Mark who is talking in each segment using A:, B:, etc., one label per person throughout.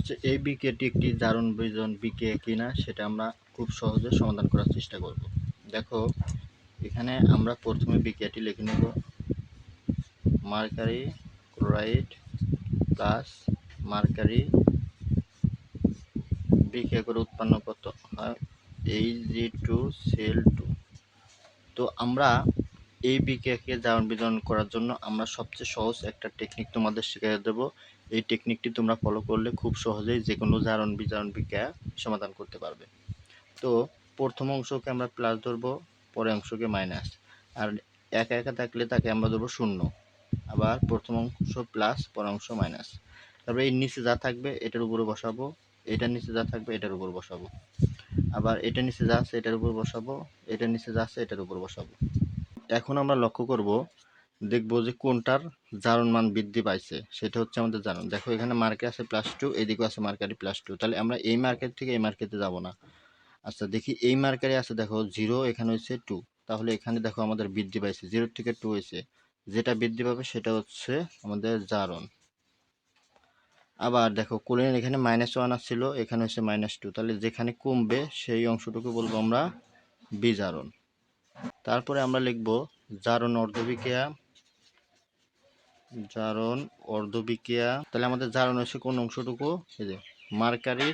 A: হচ্ছে এই বিক্রিয়াটি একটি দারুণ বিজন বিক্রিয়া কিনা সেটা আমরা খুব সহজে সমাধান করার চেষ্টা করব। দেখো, এখানে আমরা প্রথমে বিক্রিয়াটি লিখে নেব। মার্কারি, ক্লোরাইড প্লাস মার্কারি বিক্রিয়া করে উৎপন্ন কত হয়? H G two C L two তো আমরা এই বিক্রিয়াকে জারণ বিতরণ করার জন্য আমরা সবচেয়ে সহজ একটা টেকনিক তোমাদের শিখিয়ে দেবো। এই টেকনিকটি তোমরা ফলো করলে খুব সহজেই যে কোনো জারণ বিজারণ বিক্রিয়া সমাধান করতে পারবে। তো প্রথম অংশকে আমরা প্লাস ধরবো, পরের অংশকে মাইনাস আর একা একা থাকলে তাকে আমরা ধরবো শূন্য। আবার প্রথম অংশ প্লাস পরের অংশ মাইনাস তারপরে এই নিচে যা থাকবে এটার উপরে বসাবো এটার নিচে যা থাকবে এটার উপর বসাবো। আবার এটার নিচে যা আছে এটার উপর বসাবো এটার নিচে যা আছে এটার উপর বসাবো। এখন আমরা লক্ষ্য করব, দেখব যে কোনটার জারণ মান বৃদ্ধি পাইছে। সেটা হচ্ছে আমাদের জারণ। দেখো, এখানে মার্কে আছে প্লাস টু এদিকেও আছে মার্কারি প্লাস টু তাহলে আমরা এই মার্কেট থেকে এই মার্কেটে যাব না। আচ্ছা দেখি এই মার্কারে আছে, দেখো জিরো এখানে হচ্ছে টু তাহলে এখানে দেখো আমাদের বৃদ্ধি পাইছে জিরো থেকে টু হয়েছে যেটা বৃদ্ধি পাবে সেটা হচ্ছে আমাদের জারণ। আবার দেখো, কোলিনের এখানে মাইনাস ওয়ান আসছিল, এখানে হচ্ছে মাইনাস টু তাহলে যেখানে কমবে, সেই অংশটুকু বলব আমরা বিজারণ। তারপরে আমরা লিখব জারণ অর্ধবিক্রিয়া। জারণ অর্ধবিক্রিয়া। তাহলে আমাদের জারণ হচ্ছে কোন অংশটুকু? এই যে মার্কারি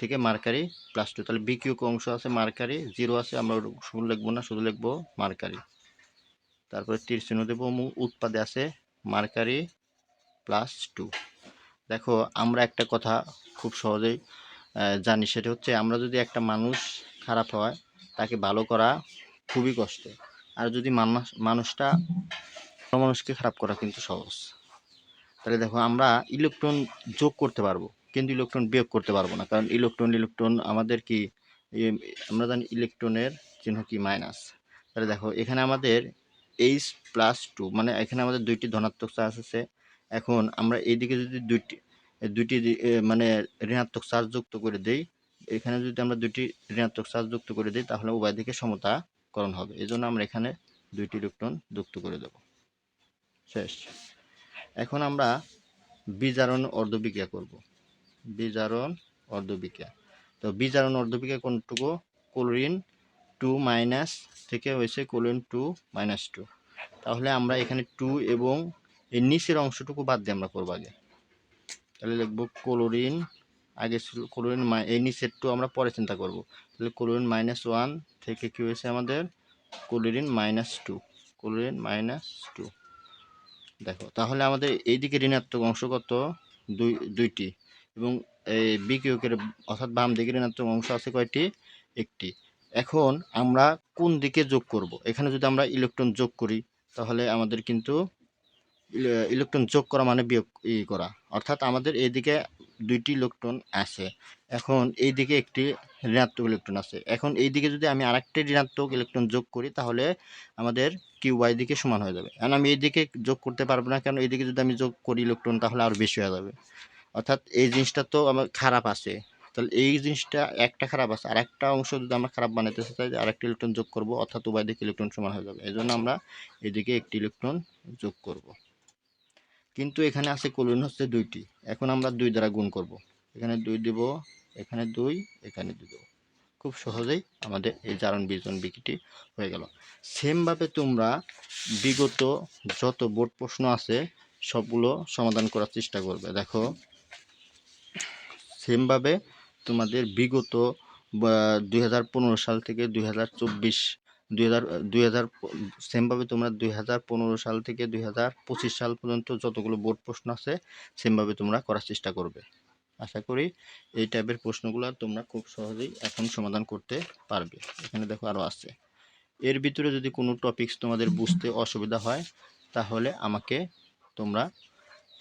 A: থেকে মার্কারি প্লাস টু তাহলে বিকিউ অংশ আছে? মার্কারি। জিরো আছে, আমরা শুধু লিখব না, শুধু লিখব মার্কারি। তারপরে তীর চিহ্ন দেবো উৎপাদে আছে মার্কারি প্লাস টু দেখো, আমরা একটা কথা খুব সহজেই জানি, সেটা হচ্ছে আমরা যদি একটা মানুষ খারাপ হয়, তাকে ভালো করা খুবই কষ্ট। আর যদি মানুষ, মানুষটা মানুষকে খারাপ করা কিন্তু সহজ। তাহলে দেখো, আমরা ইলেকট্রন যোগ করতে পারব, কিন্তু ইলেকট্রন বিয়োগ করতে পারব না। কারণ ইলেকট্রন ইলেকট্রন আমাদের কি আমরা জানি ইলেকট্রনের চিহ্ন কি, মাইনাস। তাহলে দেখো, এখানে আমাদের এইচ প্লাস টু মানে এখানে আমাদের দুইটি ধনাত্মক চার্জ আছে। এখন আমরা এইদিকে যদি দুইটি দুইটি মানে ঋণাত্মক চার্জ যুক্ত করে দেই, এখানে যদি আমরা দুইটি ঋণাত্মক চার্জ যুক্ত করে দিই, তাহলে উভয় দিকে সমতাকরণ হবে। এই জন্য আমরা এখানে দুইটি ইলেকট্রন যুক্ত করে দেব। শেষ। এখন আমরা বিজারণ অর্ধবিক্রিয়া করব। বিজারণ অর্ধবিক্রিয়া। তো বিজারণ অর্ধবিক্রিয়া কোনটুকু? ক্লোরিন টু মাইনাস থেকে হয়েছে ক্লোরিন টু মাইনাস টু। তাহলে আমরা এখানে টু এবং এর নিচের অংশটুকু বাদ দিয়ে আমরা করব আগে। তাহলে লিখব ক্লোরিন আগে ছিল ক্লোরিন এই নিচের টু আমরা পরে চিন্তা করব। তাহলে ক্লোরিন মাইনাস ওয়ান থেকে কী হয়েছে আমাদের? Chlorine minus two chlorine minus two দেখো, তাহলে আমাদের এইদিকে ঋণাত্মক অংশ কত? দুই, দুইটি। এবং এই বিকিউকের অর্থাৎ বাম দিকে ঋণাত্মক অংশ আছে কয়টি? একটি। এখন আমরা কোন দিকে যোগ করব? এখানে যদি আমরা ইলেকট্রন যোগ করি, তাহলে আমাদের কিন্তু ইলেকট্রন যোগ করা মানে বিয়োগ ই করা। অর্থাৎ আমাদের এইদিকে দুইটি ইলেকট্রন আছে। এখন এই দিকে একটি ঋণাত্মক ইলেকট্রন আছে। এখন এই দিকে যদি আমি আরেকটি ঋণাত্মক ইলেকট্রন যোগ করি তাহলে আমাদের কিউ ওয়াই দিকে সমান হয়ে যাবে। কারণ আমি এই দিকে যোগ করতে পারব না কারণ এইদিকে যদি আমি যোগ করি ইলেকট্রন তাহলে আরও বেশি হয়ে যাবে। অর্থাৎ এই জিনিসটা তো আমার খারাপ আছে। তাহলে এই জিনিসটা একটা খারাপ আছে। আর একটা অংশ যদি আমরা খারাপ বানাতে চাই যে আরেকটি ইলেকট্রন যোগ করব অর্থাৎ উভয় দিকে ইলেকট্রন সমান হয়ে যাবে। এই জন্য আমরা এদিকে একটি ইলেকট্রন যোগ করব। কিন্তু এখানে আছে কোলন হচ্ছে দুইটি। এখন আমরা দুই দ্বারা গুণ করব। এখানে দুই দেব, এখানে দুই এখানে দুই দেব। খুব সহজেই আমাদের এই জারণ বিজন বিক্রিটি হয়ে গেল। সেমভাবে তোমরা বিগত যত বোর্ড প্রশ্ন আছে, সবগুলো সমাধান করার চেষ্টা করবে। দেখো, সেমভাবে তোমাদের বিগত দুই হাজার পনেরো সাল থেকে দুই হাজার চব্বিশ দুই হাজার দুই হাজার সেমভাবে তোমরা দুই হাজার পনেরো সাল থেকে দুই হাজার পঁচিশ সাল পর্যন্ত যতগুলো বোর্ড প্রশ্ন আছে, সেমভাবে তোমরা করার চেষ্টা করবে। আশা করি এই টাইপের প্রশ্নগুলো তোমরা খুব সহজেই এখন সমাধান করতে পারবে। এখানে দেখো আরও আছে। এর ভিতরে যদি কোনো টপিকস তোমাদের বুঝতে অসুবিধা হয়, তাহলে আমাকে তোমরা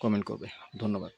A: কমেন্ট করবে। ধন্যবাদ।